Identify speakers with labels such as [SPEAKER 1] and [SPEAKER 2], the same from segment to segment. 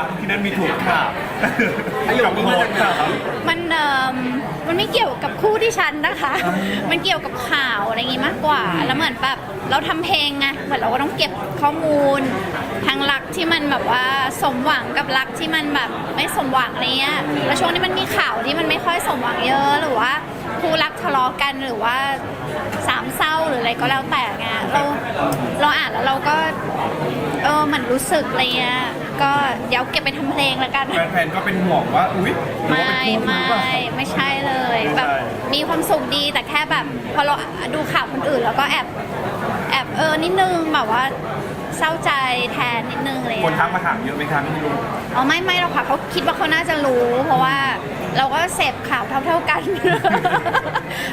[SPEAKER 1] รักที่นั่นมีถูกค่ะ
[SPEAKER 2] ประโยคนี้มาจากไหน
[SPEAKER 1] ครับ
[SPEAKER 3] มันเอ่อมันไม่เกี่ยวกับคู่ที่ฉันนะคะ มันเกี่ยวกับข่าวอะไรอย่างงี้มากกว่า แล้วเหมือนแบบเราทำเพลงไงเหมือนเราก็ต้องเก็บข้อมูลทั้งรักที่มันแบบว่าสมหวังกับรักที่มันแบบไม่สมหวังอะไรเงี้ยแล้วช่วงนี้มันมีข่าวที่มันไม่ค่อยสมหวังเยอะหรือว่าคู่รักทะเลาะกันหรือว่าสามเศร้าหรืออะไรก็แล้วแต่ไงเราเราอ่านแล้วเราก็เออเหมือนรู้สึกอะไรเงี้ย ก็เดี๋ยวเก็บไปทำเพลงแล้วกัน
[SPEAKER 1] แฟนๆ ก็เป็นห่วงว่า อุ๊ยหรือ
[SPEAKER 3] ไม่
[SPEAKER 1] ว่าเป็นคู่
[SPEAKER 3] ไม่
[SPEAKER 1] หรือเปล่า
[SPEAKER 3] ไม่ใช่เลย
[SPEAKER 1] ไม่ใช่
[SPEAKER 3] แบบมีความสุขดีแต่แค่แบบ พอเราดูข่าวคนอื่น แล้วก็แอบแอบเออนิดนึงแบบว่าเศร้าใจแทนนิดนึงอะไร
[SPEAKER 1] คน
[SPEAKER 3] เงี้ย
[SPEAKER 1] ทักมาถามเยอะไหมคะพี่ลุง
[SPEAKER 3] อ๋อไม่ไม่หรอกค่ะเขาคิดว่าเขาน่าจะรู้ เพราะว่าเราก็เสพข่าวเท่า ๆกัน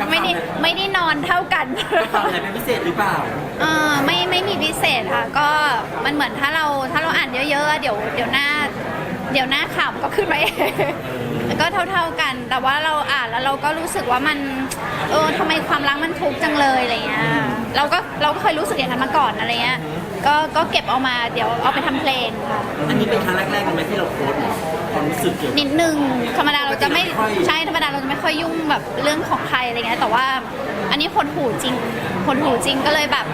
[SPEAKER 3] ไม่ได้ไม่ได้นอนเท่ากัน
[SPEAKER 2] ข่าวอะไรเป็นพิเศษหรือเปล่า
[SPEAKER 3] เออไม่ไม่มีพิเศษค่ะก็มันเหมือนถ้าเราถ้าเราอ่าน เยอะๆเดี๋ยวเดี๋ยวหน้า เดี๋ยวหน้าข่าวมันก็ขึ้นมาเอง ก็เท่าๆกัน แต่ว่าเราอ่านแล้วเราก็รู้สึกว่ามัน เออทำไมความรักมันทุกข์จังเลยอะไรเงี้ย เราก็เราก็เคยรู้สึกอย่างนั้นมาก่อนอะไรเงี้ย ก็ก็เก็บเอามาเดี๋ยวเอาไปทำเพลงค่ะ
[SPEAKER 2] อันนี้เป็นครั้งแรกๆเลยไหมที่เราโพสต์ความรู้สึกเกี่ยวกับ
[SPEAKER 3] นิดนึงธรรมดาเราจะไม่
[SPEAKER 2] ไม่ค่อย
[SPEAKER 3] ใช่ธรรมดาเราจะไม่ค่อยยุ่งแบบเรื่องของใครอะไรเงี้ยแต่ว่าอันนี้คนหูจริงคนหูจริงก็เลยแบบ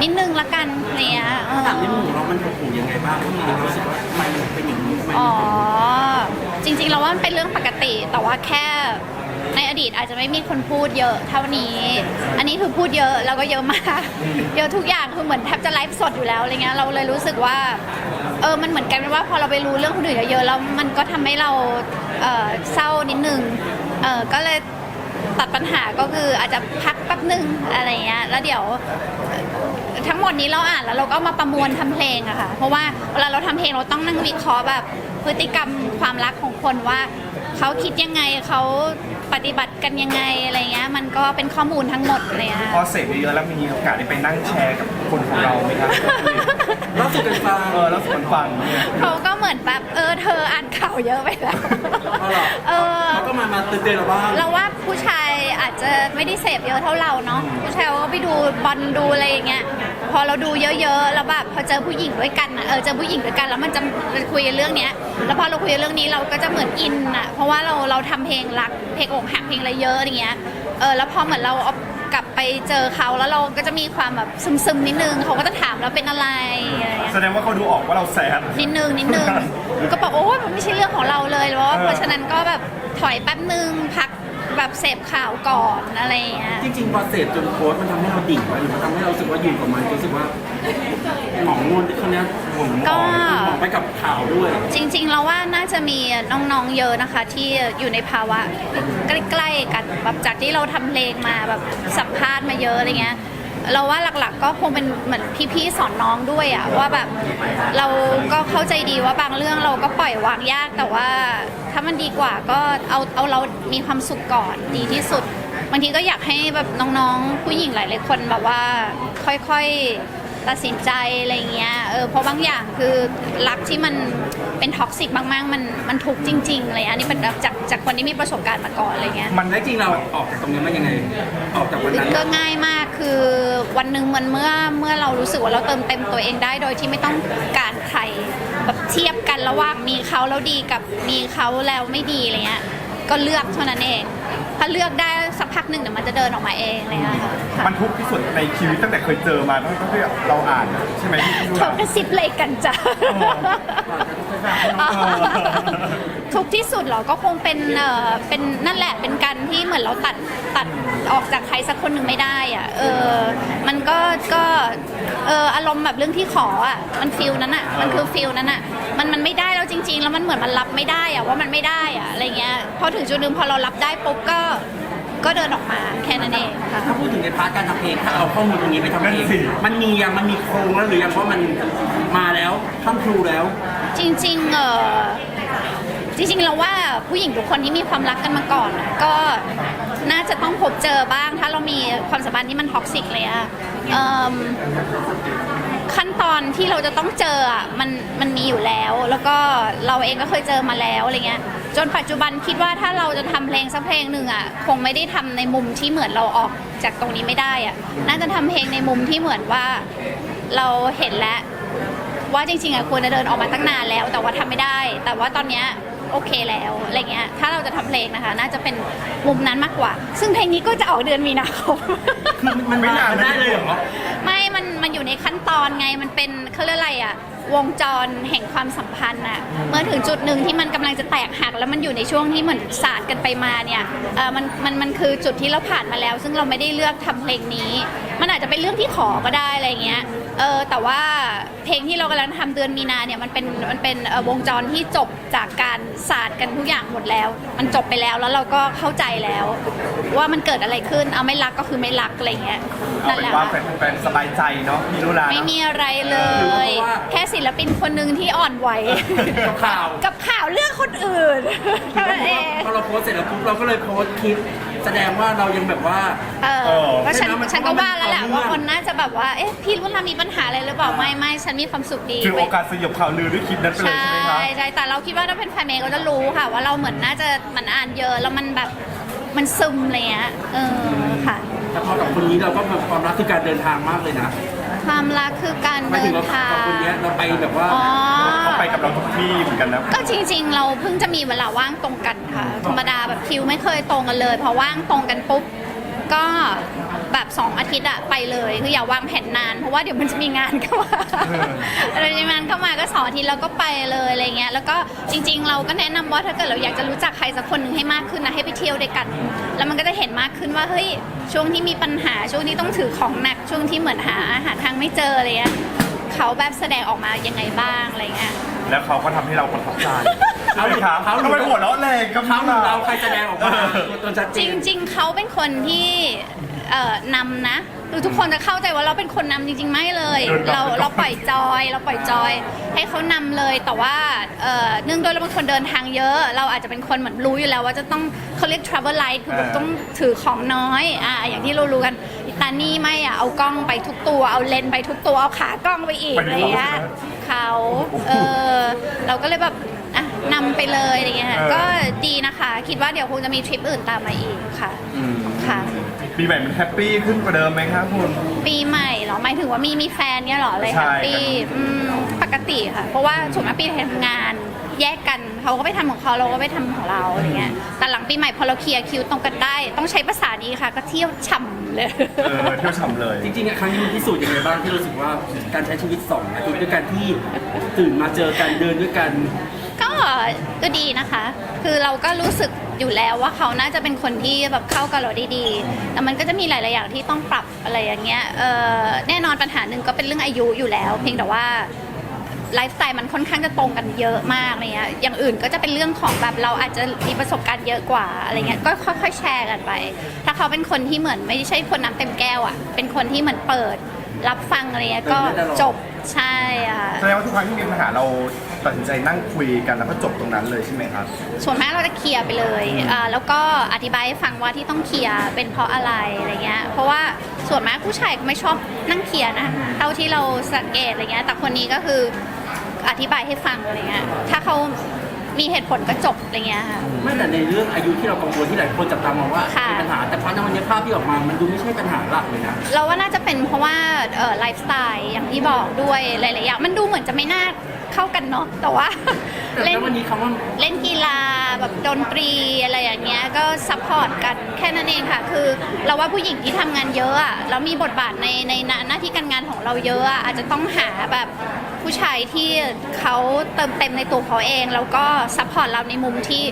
[SPEAKER 3] นิดนึงละกันอะไรเงี้ยเออ
[SPEAKER 2] ถามในมุมของเรามันถูกหูยังไงบ้างที่เรารู้สึกว่าทำไมมันเป็นอย่างนี้ทำไม
[SPEAKER 3] อ๋อ
[SPEAKER 2] มัน
[SPEAKER 3] จริงๆ เราว่ามันเป็นเรื่องปกติ แต่ว่าแค่ในอดีตอาจจะไม่มีคนพูดเยอะเท่านี้ อันนี้คือพูดเยอะแล้วก็เยอะมาก เยอะทุกอย่างคือเหมือนแทบจะไลฟ์สดอยู่แล้วอะไรเงี้ยเราเลยรู้สึกว่าเออมันเหมือนกันว่าพอเราไปรู้เรื่องคนอื่นเยอะๆแล้วมันก็ทำให้เราเออเศร้านิดนึงเออก็เลยตัดปัญหาก็คืออาจจะพักแป๊บนึงอะไรเงี้ยแล้วเดี๋ยว ทั้งหมดนี้เราอ่านแล้วเราก็เอามาประมวลทำเพลงอะค่ะ เพราะว่าเวลาเราทำเพลงเราต้องนั่งวิเคราะห์แบบพฤติกรรมความรักของคนว่าเขาคิดยังไงเขาปฏิบัติกันยังไงอะไรเงี้ยมันก็เป็นข้อมูลทั้งหมดเลยอะ
[SPEAKER 1] พอเสพเยอะๆแล้วมีโอกาสได้ไปนั่งแชร์กับคนของเราไหมครับ
[SPEAKER 2] เล่าสู่กันฟัง
[SPEAKER 1] เออแล้วส่วนฟังเนี่ย
[SPEAKER 3] เขาก็เหมือนแบบเออเธออ่านข่าวเยอะไปแล้ว
[SPEAKER 2] เอาเหรอ
[SPEAKER 3] เออ
[SPEAKER 2] เขาก็มามาเตือนๆเราบ้าง
[SPEAKER 3] เราว่าผู้ชาย อาจจะไม่ได้เสพเยอะเท่าเราเนาะผู้ชายเขาก็ไปดูบอลดูอะไรอย่างเงี้ยพอเราดูเยอะๆแล้วแบบพอเจอผู้หญิงด้วยกันอะเออเจอผู้หญิงด้วยกันแล้วมันจะคุยกันเรื่องเนี้ย แล้วพอเราคุยกันเรื่องนี้เราก็จะเหมือนอินอะเพราะว่าเราเราทำเพลงรักเพลงอกหักเพลงอะไรเยอะอย่างเงี้ยเออแล้วพอเหมือนเราเอากลับไปเจอเขาแล้วเราก็จะมีความแบบซึมๆนิดนึงเขาก็จะถามเราเป็นอะไรอะไรอย่างเงี้ย
[SPEAKER 1] แสดงว่าเขาดูออกว่าเราแสบ
[SPEAKER 3] นิดนึงนิดนึง ก็บอกโอ้ยมันไม่ใช่เรื่องของเราเลยเพราะว่า
[SPEAKER 1] เออ
[SPEAKER 3] เพราะฉะนั้นก็แบบถอยแป๊บนึงพัก แบบเสพข่าวก่อนอะไรอย่างเงี้ย
[SPEAKER 2] จริงๆพอเสพจนโพสต์มันทำให้เราดิ่งไว้หรือมันทำให้เรารู้สึกว่าอยู่กับมันรู้สึกว่าหมองนวลคนเนี้ยหมองหม
[SPEAKER 3] ก็
[SPEAKER 2] องหมองไปกับข่าวด้วย
[SPEAKER 3] จริงๆ เราว่าน่าจะมีน้องๆ เยอะนะคะ ที่อยู่ในภาวะใกล้ๆ กันแบบจากที่เราทำเพลงมาแบบสัมภาษณ์มาเยอะอะไรเงี้ย เราว่าหลักๆ ก็คงเป็นเหมือนพี่ๆสอนน้องด้วยอะว่าแบบเราก็เข้าใจดีว่าบางเรื่องเราก็ปล่อยวางยากแต่ว่าถ้ามันดีกว่าก็เอาเอาเรามีความสุขก่อนดีที่สุดบางทีก็อยากให้แบบน้องๆ ผู้หญิงหลายๆคนแบบว่าค่อยๆ ตัดสินใจอะไรเงี้ยเออเพราะบางอย่างคือรักที่มันเป็นท็อกซิกมากๆมันมันทุกข์จริงๆอะไรเงี้ยอันนี้เป็นแบบจากจากคนที่มีประสบการณ์มาก่อนอะไรเงี้ย
[SPEAKER 2] มันได้จริงเราออกจากตรงนี้มายังไง ออกจากวันนั้น
[SPEAKER 3] ก็ง่ายมากคือวันหนึ่งมันเมื่อเมื่อเรารู้สึกว่าเราเติมเต็มตัวเองได้โดยที่ไม่ต้องการใครแบบเทียบกันระหว่างมีเขาแล้วดีกับมีเขาแล้วไม่ดีอะไรเงี้ยก็เลือกเท่านั้นเอง ถ้าเลือกได้ สักพักหนึ่งเดี๋ยวมันจะเดินออกมาเองอะไรเลยค่ะ
[SPEAKER 1] มันทุกข์ที่สุดในชีวิตตั้งแต่เคยเจอมาตั้งแต่เราอ่านใช่ไหมพี่ลุง
[SPEAKER 3] เขากระซิบเลยกันจ้ะ
[SPEAKER 1] เออ
[SPEAKER 3] ทุกที่สุดเหรอก็คงเป็นเออเป็นนั่นแหละเป็นการที่เหมือนเราตัดตัดออกจากใครสักคนหนึ่งไม่ได้อะเออมันก็ก็เอออารมณ์แบบเรื่องที่ขออะมันฟิลนั้นอะมันคือฟิลนั้นอะมันมันไม่ได้แล้วจริง ๆ แล้วมันเหมือนมันรับไม่ได้อะว่ามันไม่ได้อะอะไรเงี้ยพอถึงจุดหนึงพอเรารับได้ปุ๊บก็ ก็เดินออกมาแค่นั้นเองค่ะ
[SPEAKER 2] ถ้าพูดถึงในพาร์ทการทำเพลงถ้าเอาข้อมูลตรงนี้ไปทำเพล
[SPEAKER 1] นั่
[SPEAKER 2] ง
[SPEAKER 1] นสิ
[SPEAKER 2] มันมียังมันมีโครงแล้วหรือยังเพราะมันมาแล้วท่านครูแล้ว
[SPEAKER 3] จริงๆเออจริงๆเราว่าผู้หญิงทุกคนที่มีความรักกันมาก่อนอะก็น่าจะต้องพบเจอบ้าง ถ้าเรามีความสัมพันธ์ที่มันท็อกซิกเลยอะเอิ่ม ขั้นตอนที่เราจะต้องเจออะมันมันมีอยู่แล้ว แล้วก็เราเองก็เคยเจอมาแล้วอะไรเงี้ยจนปัจจุบันคิดว่าถ้าเราจะทำเพลงสักเพลงหนึ่งอะคงไม่ได้ทำในมุมที่เหมือนเราออกจากตรงนี้ไม่ได้อะน่าจะทำเพลงในมุมที่เหมือนว่าเราเห็นแล้วว่าจริงๆอะควรจะเดินออกมาตั้งนานแล้ว แต่ว่าทำไม่ได้ แต่ว่าตอนเนี้ยโอเคแล้วอะไรเงี้ย ถ้าเราจะทำเพลงนะคะ น่าจะเป็นมุมนั้นมากกว่า ซึ่งเพลงนี้ก็จะออกเดือนมีนาคม
[SPEAKER 2] คือมัน
[SPEAKER 1] ไม่นาน
[SPEAKER 2] มันได้เลยเหรอ
[SPEAKER 3] ไม่มันมันอยู่ในขั้นตอนไงมันเป็นเขาเรียกอะไรอะวงจรแห่งความสัมพันธ์อะเมื่อถึงจุดหนึ่งที่มันกำลังจะแตกหัก แล้วมันอยู่ในช่วงที่เหมือนสาดกันไปมาเนี่ยเออมันมันมันคือจุดที่เราผ่านมาแล้ว ซึ่งเราไม่ได้เลือกทำเพลงนี้ มันอาจจะเป็นเรื่องที่ขอก็ได้อะไรเงี้ย เออแต่ว่าเพลงที่เรากำลังทำเดือนมีนาเนี่ยมันเป็นมันเป็นเอ่อวงจรที่จบจากการสาดกันทุกอย่างหมดแล้ว มันจบไปแล้วแล้วเราก็เข้าใจแล้ว ว่ามันเกิดอะไรขึ้นเอาไม่รักก็คือไม่รักอะไรเงี้ย
[SPEAKER 1] เอา
[SPEAKER 3] นั่น
[SPEAKER 1] เป็
[SPEAKER 3] แห
[SPEAKER 1] น
[SPEAKER 3] ละ
[SPEAKER 1] ว่าแฟนๆสบายใจเนาะมีรุลา
[SPEAKER 3] ไม่
[SPEAKER 1] เนาะ
[SPEAKER 3] มีอะไรเลยแค่ศิลปินคนหนึ่งที่อ่อนไหว
[SPEAKER 2] กับข่าว
[SPEAKER 3] กับข่าวเรื่องคนอื่นเท่านั้นเอง
[SPEAKER 2] พอเราโพสต์เสร็จแล้วปุ๊บเราก็เลยโพสต์คลิป แสดงว่าเรายังแบบว่า
[SPEAKER 3] เออก็ฉัน
[SPEAKER 2] ใช่ไหมมัน
[SPEAKER 3] ฉันก็ว่าแล้วแหละ
[SPEAKER 2] มันต่อเนื่อง
[SPEAKER 3] ว่าคนน่าจะแบบว่า เอ๊ะ พี่รุ่นเรามีปัญหาอะไรหรือเปล่า ไม่ไม่ฉันมีความสุขดี
[SPEAKER 1] ถือโอกาสสยบข่าวลือด้วยคลิปนั้นไปเลย
[SPEAKER 3] ใช่
[SPEAKER 1] ใช่ไหมครับ
[SPEAKER 3] ใช่แต่เราคิดว่าถ้าเป็นแฟนเมย์ก็จะรู้ค่ะ ว่าเราเหมือนน่าจะเหมันอ่านเยอะแล้วมันแบบมันซึมอะไรเงี้ยเออค่ะ
[SPEAKER 2] แต่พอกับคนนี้เราก็แบบความรักคือการเดินทางมากเลยนะ
[SPEAKER 3] ความรักคือการ
[SPEAKER 2] หมาย
[SPEAKER 3] เดิ
[SPEAKER 2] ถึง
[SPEAKER 3] น
[SPEAKER 2] เรา
[SPEAKER 3] ทาง
[SPEAKER 2] กับคนเนี้ยเราไปแบบว่า
[SPEAKER 3] อ๋อ
[SPEAKER 1] เขาไปกับเราทุกที่เหมือนกันนะ
[SPEAKER 3] ก็จริง ๆ เราเพิ่งจะมีเวลาว่างตรงกันค่ะ ธรรมดาแบบคิวไม่เคยตรงกันเลย พอว่างตรงกันปุ๊บ ก็ แบบสองอาทิตย์อะไปเลยคืออย่าวางแผนนาน เพราะว่าเดี๋ยวมันจะมีงานเข้ามาอะไรมีงานเข้ามาก็สองอาทิตย์เราก็ไปเลยอะไรเงี้ยแล้วก็จริง ๆ เราก็แนะนำว่าถ้าเกิดเราอยากจะรู้จักใครสักคนหนึ่งให้มากขึ้นนะให้ไปเที่ยวด้วยกัน แล้วมันก็จะเห็นมากขึ้นว่าเฮ้ยช่วงที่มีปัญหาช่วงที่ต้องถือของหนักช่วงที่เหมือนหาหาทางไม่เจออะไรเงี้ยเขาแบบแสดงออกมายังไงบ้างอะไรเงี้ย
[SPEAKER 1] แล้วเขาก็ทำให้เราประทับใจ
[SPEAKER 2] เขา
[SPEAKER 1] ใช่ไหมครับ
[SPEAKER 2] เขา
[SPEAKER 1] ทำไมหัวเราะแรงกับ
[SPEAKER 2] เขาหรือเราใครแสดงออกมาตัวชัดเจ
[SPEAKER 3] จ
[SPEAKER 2] น
[SPEAKER 3] ริงๆเขาเป็นคนที่ เอ่อนำนะคือทุกคนจะเข้าใจว่าเราเป็นคนนำจริง ๆ ไม่เลย เราเราปล่อยจอย เราปล่อยจอย ให้เขานำเลยแต่ว่าเอ่อเนื่องด้วยเราเป็นคนเดินทางเยอะ เราอาจจะเป็นคนเหมือนรู้อยู่แล้ว ว่าจะต้องเขาเรียก travel light คือแบบต้องถือของน้อยอ่าอย่างที่เรารู้กันอิตานี่ไม่อะเอากล้องไปทุกตัว เอาเลนส์ไปทุกตัวเอาขากล้องไปอีกอะไรอย่างเงี้ยเขาเออเราก็เลยแบบอะนำไปเลยอะไรเงี้ยค่ะก็ดีนะคะ คิดว่าเดี๋ยวคงจะมีทริปอื่นตามมาอีกค่ะ
[SPEAKER 1] อืม
[SPEAKER 3] ค่ะ
[SPEAKER 1] ปีใหม่มันแฮปปี้ขึ้นกว่าเดิมไหมครับคุณ
[SPEAKER 3] ปีใหม่เหรอหมายถึงว่ามีมีแฟนเนี่ยเหรออะไร
[SPEAKER 1] ใช่
[SPEAKER 3] แฮปปี้อืมปกติค่ะ เพราะว่าส่วนมากปีทำงาน แยกกันเขาก็ไปทำของเขาเราก็ไปทำของเราอะไรเงี้ยแต่หลังปีใหม่พอเราเคลียร์คิวตรงกันได้ ต้องใช้ภาษานี้ค่ะ ก็เที่ยวฉ่ำเลย
[SPEAKER 1] เออเที่ยวฉ่ำเลย
[SPEAKER 2] จริงๆอะครั้งนี้มันพิสูจน์ยังไงบ้างที่รู้สึกว่าการใช้ชีวิตสองอาทิตย์ด้วยกันที่ตื่นมาเจอกันเดินด้วยกัน
[SPEAKER 3] ก็ก็ดีนะคะ คือเราก็รู้สึก อยู่แล้วว่าเขาน่าจะเป็นคนที่แบบเข้ากับเราได้ดี แต่มันก็จะมีหลาย ๆ อย่างที่ต้องปรับอะไรอย่างเงี้ยเออแน่นอนปัญหาหนึ่งก็เป็นเรื่องอายุอยู่แล้ว เพียงแต่ว่าไลฟ์สไตล์มันค่อนข้างจะตรงกันเยอะมากอะไรเงี้ย อย่างอื่นก็จะเป็นเรื่องของแบบเราอาจจะมีประสบการณ์เยอะกว่าอะไรเงี้ย ก็ค่อยๆแชร์กันไป ถ้าเขาเป็นคนที่เหมือนไม่ใช่คนน้ำเต็มแก้วอะ เป็นคนที่เหมือนเปิด รับฟังอะไรเงี้ยก็จบใช่อะ
[SPEAKER 1] แสดงว่าทุกครั้งที่มีปัญหาเรา ตัดสินใจนั่งคุยกันแล้วก็จบตรงนั้นเลยใช่ไหมครับ
[SPEAKER 3] ส่วนมากเราจะเคลียร์ไปเลยอ่าแล้วก็อธิบายให้ฟังว่าที่ต้องเคลียร์เป็นเพราะอะไรอะไรเงี้ย เพราะว่าส่วนมากผู้ชายก็ไม่ชอบนั่งเคลียร์นะ เท่าที่เราสังเกตอะไรเงี้ย แต่คนนี้ก็คืออธิบายให้ฟังอะไรเงี้ย ถ้าเขา มีเหตุผลก็จบอะไรเงี้ยค่ะ
[SPEAKER 2] ไม่แต่ในเรื่องอายุที่เรากังวลที่หลายคนจับตามองว่า
[SPEAKER 3] ค่ะ
[SPEAKER 2] เป็นปัญหาแต่พอในวันนี้ภาพที่ออกมา มันดูไม่ใช่ปัญหาหลักเลยนะ
[SPEAKER 3] เราว่าน่าจะเป็นเพราะว่าไลฟ์สไตล์อย่างที่บอกด้วยหลายๆอย่างมันดูเหมือนจะไม่น่าเข้ากันเนาะแต่ว่า
[SPEAKER 2] แต่
[SPEAKER 3] เล่น
[SPEAKER 2] แล้ววันนี้คำว่า
[SPEAKER 3] เล่นกีฬาแบบดนตรีอะไรอย่างเงี้ยก็ซัพพอร์ตกันแค่นั้นเองค่ะ คือเราว่าผู้หญิงที่ทำงานเยอะอะแล้วมีบทบาทในในหน้าที่การงานของเราเยอะอะอาจจะต้องหาแบบ ผู้ชายที่เขาเติมเต็มในตัวเขาเอง แล้วก็ซัพพอร์ตเราในมุมที่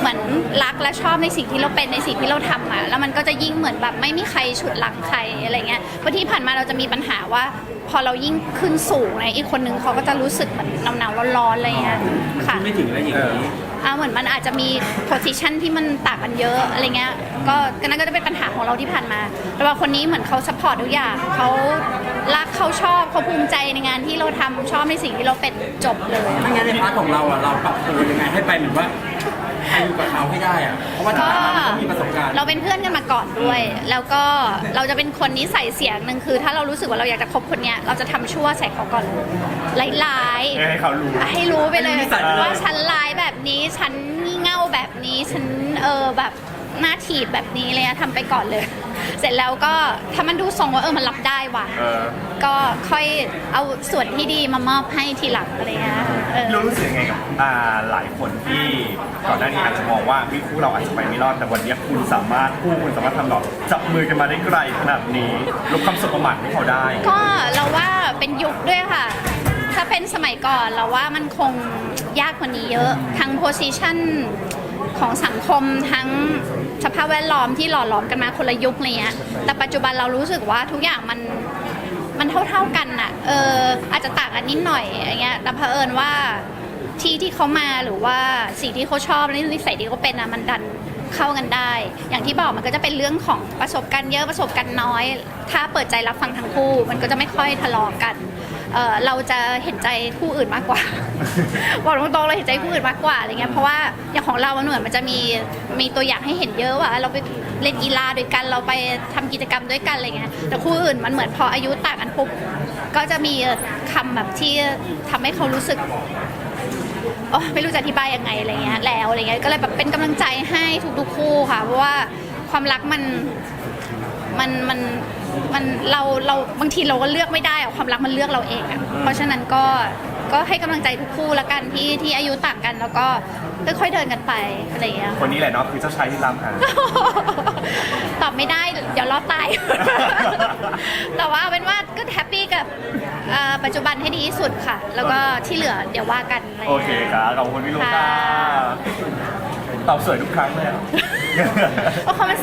[SPEAKER 3] เหมือนรักและชอบในสิ่งที่เราเป็นในสิ่งที่เราทำอะแล้วมันก็จะยิ่งเหมือนแบบไม่มีใครฉุดหลังใครอะไรเงี้ยเพราะที่ผ่านมาเราจะมีปัญหาว่า พอเรายิ่งขึ้นสูงนะอีกคนนึงเขาก็จะรู้สึกเหมือนหนาวๆร้อนๆอะไรเงี้ยค่ะ
[SPEAKER 2] ไม่ถึงอะไรอย่างนี้
[SPEAKER 3] อ่าเหมือนมันอาจจะมี position ที่มันต่างกันเยอะอะไรเงี้ยก็ก็นั่นก็จะเป็นปัญหาของเราที่ผ่านมา แต่ว่าคนนี้เหมือนเขา support ทุกอย่างเขารักเขาชอบเขาภูมิใจในงานที่เราทำชอบในสิ่งที่เราเป็นจบเลย
[SPEAKER 2] ไม่งั้นในพาร์ทของเราอะเราปรับตัวยังไงให้ไปเหมือนว่าใครอยู่กับเขาให้ได้อะเพราะว่าที่ผ่านมามันก็มีประสบการณ์
[SPEAKER 3] เราเป็นเพื่อนกันมาก่อนด้วย แล้วก็เราจะเป็นคนนิสัยเสียงหนึ่งคือ ถ้าเรารู้สึกว่าเราอยากจะคบคนเนี้ยเราจะทำชั่วใส่เขาก่อนเลยร้ายๆ
[SPEAKER 1] ให้เขารู้
[SPEAKER 3] ให้รู้ไปเลย
[SPEAKER 2] ให้นิสัยเลย
[SPEAKER 3] ว่าฉันร้ายแบบ นี้ฉันงี่เง่าแบบนี้ฉันเออแบบหน้าถีบแบบนี้เลยอะทำไปก่อนเลย เสร็จแล้วก็ถ้ามันดูทรงว่าเออมันรับได้ว่ะ
[SPEAKER 1] เออ
[SPEAKER 3] ก็ค่อยเอาส่วนที่ดีมามอบให้ทีหลังอะไรเงี้ยเออ
[SPEAKER 1] เรารู้สึกยังไงกับอ่าหลายคนที่ก่อนหน้านี้อาจจะมองว่าวิคู่เราอาจจะไปไม่รอดแต่วันนี้คุณสามารถคู่คุณสามารถทำดอกจับมือกันมาได้ไกลขนาดนี้ลบคำสบประมาทให้เขาได้
[SPEAKER 3] ก็เราว่าเป็นยุคด้วยค่ะ ถ้าเป็นสมัยก่อนเราว่ามันคงยากกว่านี้เยอะทั้งโพสิชันของสังคมทั้งสภาพแวดล้อมที่หล่อหลอมกันมาคนละยุคอะไรเงี้ยแต่ปัจจุบันเรารู้สึกว่าทุกอย่างมันมันเท่าๆกันน่ะเอออาจจะต่างกันนิดหน่อยอย่างเงี้ยแต่เผอิญว่าที่ที่เขามาหรือว่าสิ่งที่เขาชอบและนิสัยที่เขาเป็นอะมันดันเข้ากันได้ อย่างที่บอกมันก็จะเป็นเรื่องของประสบการณ์เยอะประสบการณ์น้อย ถ้าเปิดใจรับฟังทั้งคู่ มันก็จะไม่ค่อยทะเลาะกัน เออเราจะเห็นใจคู่อื่นมากกว่า บอกตรงๆเราเห็นใจคู่อื่นมากกว่าอะไรเงี้ยเพราะว่าอย่างของเรามันเหมือนมันจะมีมีตัวอย่างให้เห็นเยอะว่าเราไปเล่นกีฬาด้วยกันเราไปทำกิจกรรมด้วยกันอะไรเงี้ยแต่คู่อื่นมันเหมือนพออายุต่างกันปุ๊บก็จะมีคำแบบที่ทำให้เขารู้สึก โอ้ไม่รู้จะอธิบายยังไงอะไรเงี้ยแล้วอะไรเงี้ยก็เลยแบบเป็นกำลังใจให้ทุกๆคู่ค่ะ เพราะว่าความรักมันมันมัน มันเราเราบางทีเราก็เลือกไม่ได้อะความรักมันเลือกเราเองอะเพราะฉะนั้นก็ก็ให้กำลังใจทุกคู่ละกันที่ที่อายุต่างกันแล้วก็ค่อยๆเดินกันไปอะไรอย่างเงี้ย
[SPEAKER 1] คนนี้แหละเนาะคือเจ้าชายที่ตามหา
[SPEAKER 3] ตอบไม่ได้เดี๋ยวรอตาย แต่ว่าเอาเป็นว่าก็แฮปปี้กับเอ่อปัจจุบันให้ดีที่สุดค่ะ แล้วก็ที่เหลือเดี๋ยวว่ากันอะไรอย่าง
[SPEAKER 1] โอเค
[SPEAKER 3] เงี้ย
[SPEAKER 1] ครับขอบคุณพี่ลูกค่ะ
[SPEAKER 3] ค่ะ
[SPEAKER 1] ตอบสวยทุกครั้งเลยอะ
[SPEAKER 3] เพราะเขามัน